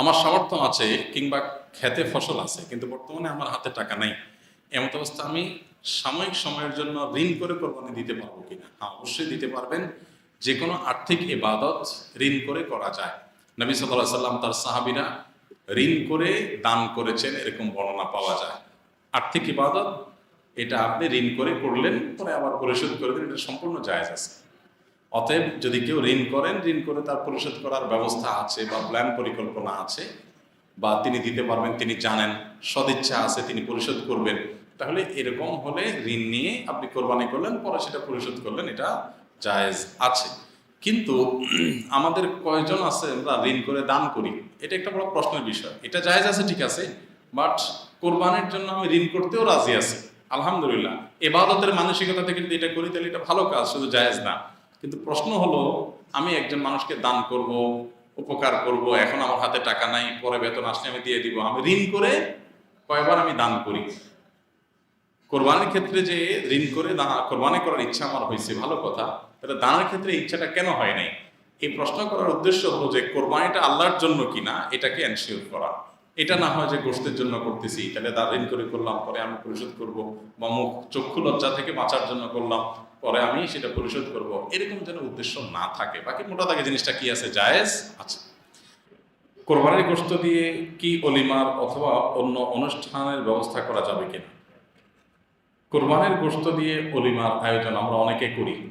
আমার সামর্থ্য আছে কিংবা খেতে ফসল আছে, কিন্তু বর্তমানে আমার হাতে টাকা নাই। এমত অবস্থা আমি সাময়িক সময়ের জন্য ঋণ করে কোরবানি দিতে পারব কিনা? হ্যাঁ অবশ্যই দিতে পারবেন। যে কোনো আর্থিক ইবাদত ঋণ করে করা যায়। নবী সাল্লাহ সাল্লাম তার সাহাবিরা ঋণ করে দান করেছেন, এরকম বর্ণনা পাওয়া যায়। আর্থিক ইবাদত, এটা আপনি ঋণ করে করলেন, পরে আবার পরিশোধ করে দিন এটা সম্পূর্ণ জায়েজ আছে। অতএব যদি কেউ ঋণ করেন, ঋণ করে তার পরিশোধ করার ব্যবস্থা আছে বা প্ল্যান পরিকল্পনা আছে বা তিনি দিতে পারবেন, তিনি জানেন, সদিচ্ছা আছে, তিনি পরিশোধ করবেন, তাহলে এরকম হলে ঋণ নিয়ে আপনি কোরবানি করলেন, পরে সেটা পরিশোধ করলেন, এটা জায়েজ আছে। কিন্তু আমাদের কয়জন আছে আমরা ঋণ করে দান করি? এটা একটা বড় প্রশ্নের বিষয়। এটা জায়েজ আছে, ঠিক আছে বাট কোরবানির জন্য আমি ঋণ করতেও রাজি আছি। আলহামদুলিল্লাহ। এবাদতের মানসিকতা থেকে যদি এটা করি, তাহলে এটা ভালো কাজ, শুধু জায়েজ না। কিন্তু প্রশ্ন হলো, আমি একজন মানুষকে দান করব, উপকার করব, এখন আমার হাতে টাকা নাই, পরে বেতন আসলে আমি দিয়ে দিব। আমি ঋণ করে কয়বার আমি দান করি? কোরবানির ক্ষেত্রে যে ঋণ করে কোরবানি করার ইচ্ছা আমার হয়েছে, ভালো কথা। তাহলে দানের ক্ষেত্রে ইচ্ছাটা কেন হয় নাই? এই প্রশ্ন করার উদ্দেশ্য হলো যে কোরবানিটা আল্লাহর জন্য কিনা, এটাকে এনশিওর করা। এটা না হয় যে গোষ্ঠের জন্য করতেছি, তাহলে দা ঋণ করে করলাম, পরে আমি পরিশোধ করব, বা মুখ চক্ষু লজ্জা থেকে বাঁচার জন্য করলাম, পরে আমি সেটা পরিশোধ করব। এরকম যেন উদ্দেশ্য না থাকে। বাকি মোটা দাগে জিনিসটা কি আছে? জায়েজ আছে। কোরবানির গোষ্ঠ দিয়ে কি অলিমার অথবা অন্য অনুষ্ঠানের ব্যবস্থা করা যাবে কিনা? কোরবানির গোষ্ঠ দিয়ে অলিমার আয়োজন আমরা অনেকে করি।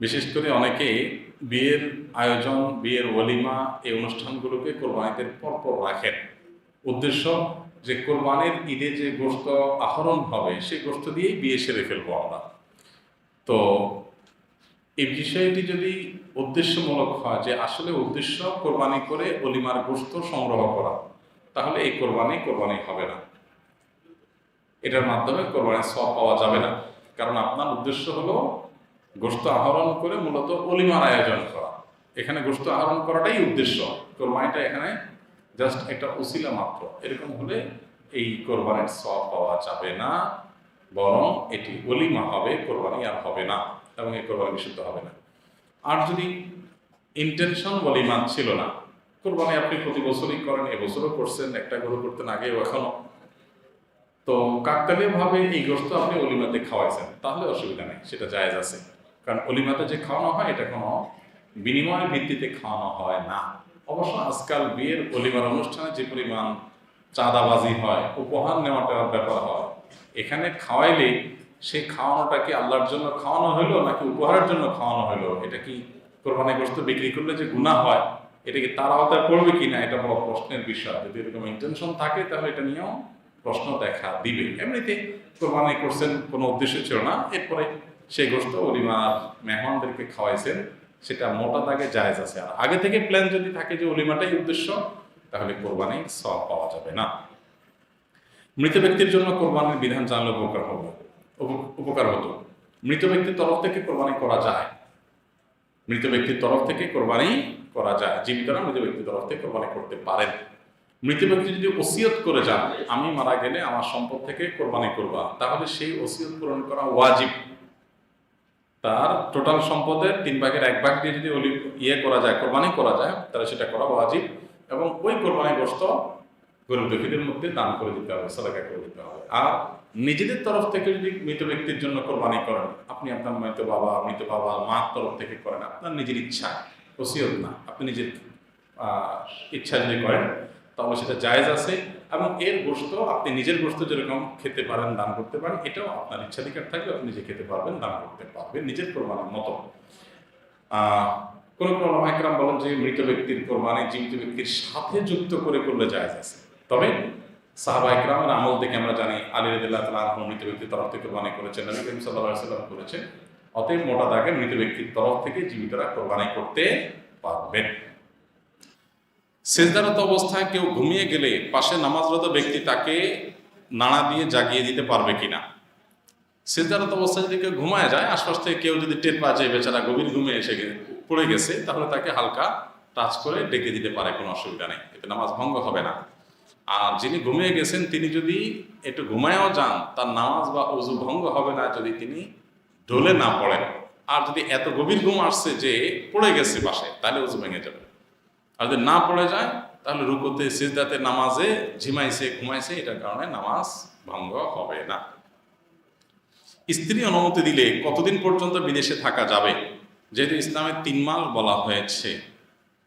বিশেষ করে অনেকে বিয়ের আয়োজন, বিয়ের অলিমা এই অনুষ্ঠানগুলোকে কোরবানিদের পরপর রাখেন। উদ্দেশ্য যে কোরবানির ঈদে যে গোষ্ঠ আহরণ হবে, সেই গোষ্ঠ দিয়েই বিয়ে সেরে ফেলব আমরা। তো এই বিষয়টি যদি উদ্দেশ্যমূলক হয় যে আসলে উদ্দেশ্য কোরবানি করে অলিমার গোষ্ঠ সংগ্রহ করা, তাহলে এই কোরবানি কোরবানি হবে না। এটার মাধ্যমে কোরবানির সব পাওয়া যাবে না। কারণ আপনার উদ্দেশ্য হলো গোস্ত আহরণ করে মূলত অলিমার আয়োজন করা। এখানে গোস্ত আহরণ করাটাই উদ্দেশ্য। কোরবানিটা এখানে জাস্ট একটা উসিলা মাত্র। এরকম হলে এই কোরবানির সব পাওয়া যাবে না, বরং এটি অলিমা হবে, কোরবানি আর হবে না, এবং এই কোরবানি বিশুদ্ধ হবে না। আর যদি ইন্টেনশন অলিমা ছিল না, কোরবানি আপনি প্রতি বছরই করেন, এবছরও করছেন, একটা গরু করতেন আগেও এখনও। তো কাকতালীয় ভাবে এই গোস্ত আপনি অলিমাতে খাওয়াইছেন, তাহলে অসুবিধা নেই, সেটা জায়েজ আছে। কারণ অলিমাতে যে খাওয়ানো হয়, এটা কোনো বিনিময়ের ভিত্তিতে খাওয়ানো হয় না। অবশ্য আজকাল বিয়ের অলিমার অনুষ্ঠানে যে পরিমাণ চাঁদাবাজি হয়, উপহার নেওয়াটার ব্যাপার হয়, এখানে খাওয়াইলে সেই খাওয়ানোটা কি আল্লাহর জন্য খাওয়ানো হলো নাকি উপহারের জন্য খাওয়ানো হলো এটা কি কোরবানি গোস্ত বিক্রি করলে যে গুণা হয়, এটা কি তার আওতায় পড়বে কিনা? এটা বড় প্রশ্নের বিষয়। যদি এরকম ইন্টেনশন থাকে, তাহলে এটা নিয়েও প্রশ্ন দেখা দিবে। এমনিতে কোরবানি করছেন কোনো উদ্দেশ্য ছিল না। এরপরে সেই গোস্ত অলিমার মেহমানদেরকে খাওয়াইছেন। সেটা মোটা দাগে জায়েজ আছে। আর আগে থেকে প্ল্যান যদি থাকে যে অলিমাটাই উদ্দেশ্য, তাহলে কোরবানি সব পাওয়া যাবে না। মৃত ব্যক্তির জন্য কোরবানির বিধান জানলে উপকার হবে। উপকার হতো। মৃত ব্যক্তির তরফ থেকে কোরবানি করা যায়। মৃত ব্যক্তির তরফ থেকে কোরবানি করা যায়। জীবিতরা মৃত ব্যক্তির তরফ থেকে কোরবানি করতে পারেন। মৃত ব্যক্তি যদি ওসিয়ত করে যান, আমি মারা গেলে আমার সম্পদ থেকে কোরবানি করবা তাহলে সেই ওসিয়ত পূরণ করা ওয়াজিব। তার টোটাল সম্পদের তিন ভাগের এক ভাগ দিয়ে যদি অলি ইয়ে করা যায়, কোরবানি করা যায়, তাহলে সেটা করা ওয়াজিব এবং ওই কোরবানি গ্রস্ত গরিব দুঃখীদের মধ্যে দান করে দিতে হবে, সাদাকা করে দিতে হবে। আর নিজেদের তরফ থেকে যদি মৃত ব্যক্তির জন্য কোরবানি করেন, আপনি আপনার মৃত বাবা মৃত বাবা, মার তরফ থেকে করেন, আপনার নিজের ইচ্ছা, ওসিয়ত না, আপনি নিজের ইচ্ছা যদি করেন, তাহলে সেটা জায়েজ আছে। এবং এর গোস্ত আপনি নিজের গোস্ত যেরকম খেতে পারেন, দান করতে পারেন, এটাও আপনার ইচ্ছাধিকার থাকলে আপনি নিজে খেতে পারবেন, দান করতে পারবেন নিজের কোরবানির মতো। কোন কোন ওলামাইকরাম বলেন যে মৃত ব্যক্তির কোরবানি জীবিত ব্যক্তির সাথে যুক্ত করে করলে যায় আছে। তবে সাহাবা ইকরামের আমল থেকে আমরা জানি, আলী রদুল্লাহ তালা মৃত ব্যক্তির তরফ থেকে কোরবানি করেছেন, নবী করিম সাল্লাহ করেছেন। অতএব মোটা দাগে মৃত ব্যক্তির তরফ থেকে জীবিতরা কোরবানি করতে পারবেন। সেজদারত অবস্থায় কেউ ঘুমিয়ে গেলে পাশে নামাজরত ব্যক্তি তাকে নাড়া দিয়ে জাগিয়ে দিতে পারবে কিনা? সেজদারত অবস্থায় যদি কেউ ঘুমায় যায়, আশপাশ থেকে কেউ যদি টের পায় যে বেচারা গভীর ঘুমে এসে পড়ে গেছে, তাহলে তাকে হালকা টাচ করে ডেকে দিতে পারে, কোনো অসুবিধা নেই। এতে নামাজ ভঙ্গ হবে না। আর যিনি ঘুমিয়ে গেছেন, তিনি যদি একটু ঘুমায়ও যান, তার নামাজ বা অজু ভঙ্গ হবে না যদি তিনি ঢলে না পড়েন। আর যদি এত গভীর ঘুম আসছে যে পড়ে গেছে পাশে, তাহলে অজু ভেঙে যাবে। আর যদি না পড়ে যায়, তাহলে রুকুতে, সিজদাতে নামাজে, ঝিমাইছে, ঘুমাইছে, এটার কারণে নামাজ ভঙ্গ হবে না। স্ত্রী অনুমতি দিলে কতদিন পর্যন্ত বিদেশে থাকা যাবে? যেহেতু ইসলামে তিন মাস বলা হয়েছে।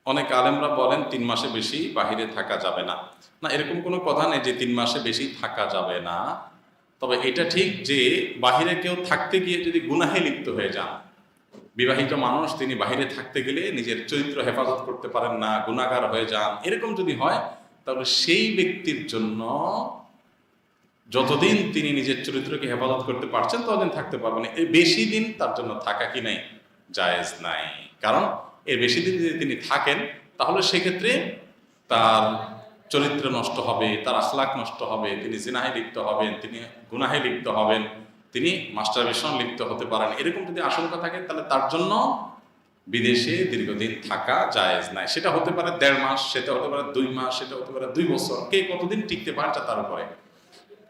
অনেক আলেমরা বলেন তিন মাসে বেশি বাহিরে থাকা যাবে না। না, এরকম কোনো কথা নেই যে তিন মাসে বেশি থাকা যাবে না। তবে এটা ঠিক যে বাহিরে কেউ থাকতে গিয়ে যদি গুনাহে লিপ্ত হয়ে যান বিবাহিত মানুষ, তিনি বাহিরে থাকতে গেলে নিজের চরিত্র হেফাজত করতে পারেন না, গুণাগার হয়ে যান। এরকম যদি হয়, তাহলে সেই ব্যক্তির জন্য যতদিন তিনি নিজের চরিত্রকে হেফাজত করতে পারছেন, ততদিন থাকতে পারবেন এই বেশি দিন তার জন্য থাকা কি নাই? জায়েজ নাই। কারণ, এর বেশি দিন যদি তিনি থাকেন, তাহলে সেক্ষেত্রে তার চরিত্র নষ্ট হবে, তার আখলাক নষ্ট হবে, তিনি জিনাহে লিপ্ত হবেন, তিনি গুনাহে লিপ্ত হবেন। তিনি মাস্টারবেশন লিপ্ত হতে পারেন। এরকম যদি আশঙ্কা থাকে তাহলে তার জন্য বিদেশে দীর্ঘদিন থাকা জায়েজ নাই। সেটা হতে পারে দেড় মাস সেটা হতে পারে দুই মাস সেটা হতে পারে দুই বছর। কে কতদিন টিকতে পারছে তার উপরে।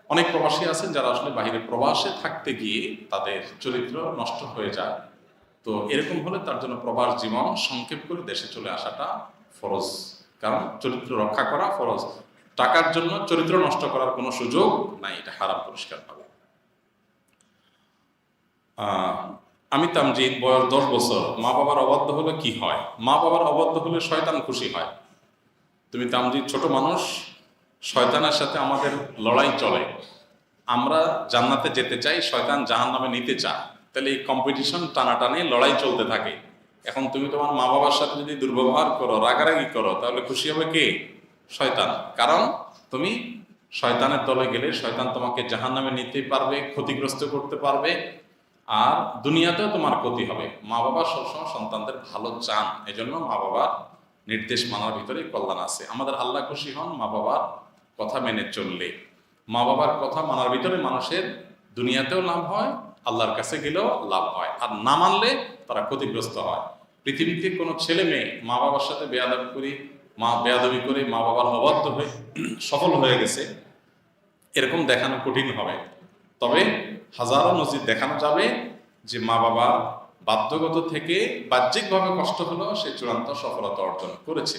অনেক প্রবাসী আছেন যারা আসলে বাইরে প্রবাসে থাকতে গিয়ে তাদের চরিত্র নষ্ট হয়ে যায়। তো এরকম হলে তার জন্য প্রবাস জীবন সংক্ষেপ করে দেশে চলে আসাটা ফরজ। কারণ চরিত্র রক্ষা করা ফরজ। টাকার জন্য চরিত্র নষ্ট করার কোনো সুযোগ নাই। এটা হারাম পরিষ্কার আহ, আমি তামজিদ, বয়স দশ বছর। মা বাবার অবাধ্য হলে কি হয়? মা বাবার অবাধ্য হলে শয়তান খুশি হয়। তুমি তামজিদ ছোট মানুষ, শয়তানের সাথে আমাদের লড়াই চলে। আমরা জান্নাতে যেতে চাই, শয়তান জাহান নামে নিতে চায়। তাহলে এই কম্পিটিশন টানাটানি, লড়াই চলতে থাকে। এখন তুমি তোমার মা বাবার সাথে যদি দুর্ব্যবহার করো, রাগারাগি করো, তাহলে খুশি হবে কে? শয়তান। কারণ তুমি শয়তানের দলে গেলে শয়তান তোমাকে জাহান নামে নিতে পারবে, ক্ষতিগ্রস্ত করতে পারবে। আর দুনিয়াতেও তোমার ক্ষতি হবে। মা বাবা সবসময় সন্তানদের ভালো চান। এজন্য মা বাবার নির্দেশ মানার ভিতরে কল্যাণ আছে। আমাদের আল্লাহ খুশি হন মা বাবার কথা মেনে চললে। মা বাবার কথা মানার ভিতরে মানুষের দুনিয়াতেও লাভ হয়, আল্লাহর কাছে গেলেও লাভ হয়। আর না মানলে তারা ক্ষতিগ্রস্ত হয়। পৃথিবীতে কোনো ছেলে মেয়ে মা বাবার সাথে বেয়াদব করি, মা বেয়াদবি করে মা বাবার অবাধ্য হয়ে সফল হয়ে গেছে, এরকম দেখানো কঠিন হবে। তবে হাজারো নজির দেখানো যাবে যে মা বাবা বাধ্যগত থেকে বাহ্যিকভাবে কষ্ট হলেও সে চূড়ান্ত সফলতা অর্জন করেছে।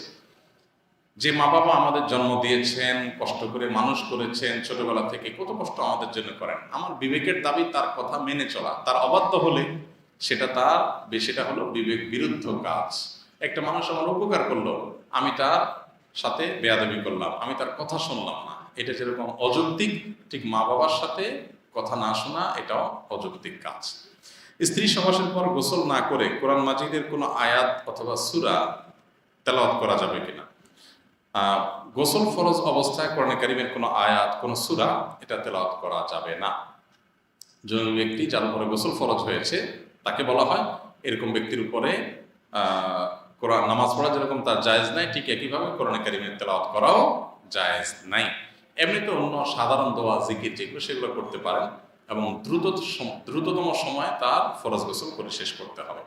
যে মা বাবা আমাদের জন্ম দিয়েছেন, কষ্ট করে মানুষ করেছেন, ছোটবেলা থেকে কত কষ্ট আমাদের জন্য করেন, আমার বিবেকের দাবি তার কথা মেনে চলা, তার অবাধ্য হলে সেটা তার সেটা হলো বিবেক বিরুদ্ধ কাজ। একটা মানুষ আমার উপকার করল, আমি তার সাথে বেয়াদবি করলাম, আমি তার কথা শুনলাম না। এটা যেরকম অযৌক্তিক, ঠিক মা বাবার সাথে কথা না শোনা এটাও অযৌক্তিক কাজ। স্ত্রী সবাসের পর গোসল না করে কোরআন মাজিদের কোনো আয়াত অথবা সুরা তেলাওয়াত করা যাবে কিনা? গোসল ফরজ অবস্থায় কোরআন কারিমের কোনো আয়াত, কোনো সুরা এটা তেলাওয়াত করা যাবে না। জরুরি ব্যক্তি যার উপরে গোসল ফরজ হয়েছে, তাকে বলা হয় এরকম ব্যক্তির উপরে কোরআন, নামাজ পড়া যেরকম তার জায়েজ নাই, ঠিক একইভাবে কোরআন কারিমের তেলাওয়াত করাও জায়েজ নাই। এমনিতে অন্য সাধারণ দোয়া, জিকির যেগুলো, সেগুলো করতে পারেন এবং দ্রুত দ্রুততম সময়ে তার ফরজ গোসল করে শেষ করতে হবে।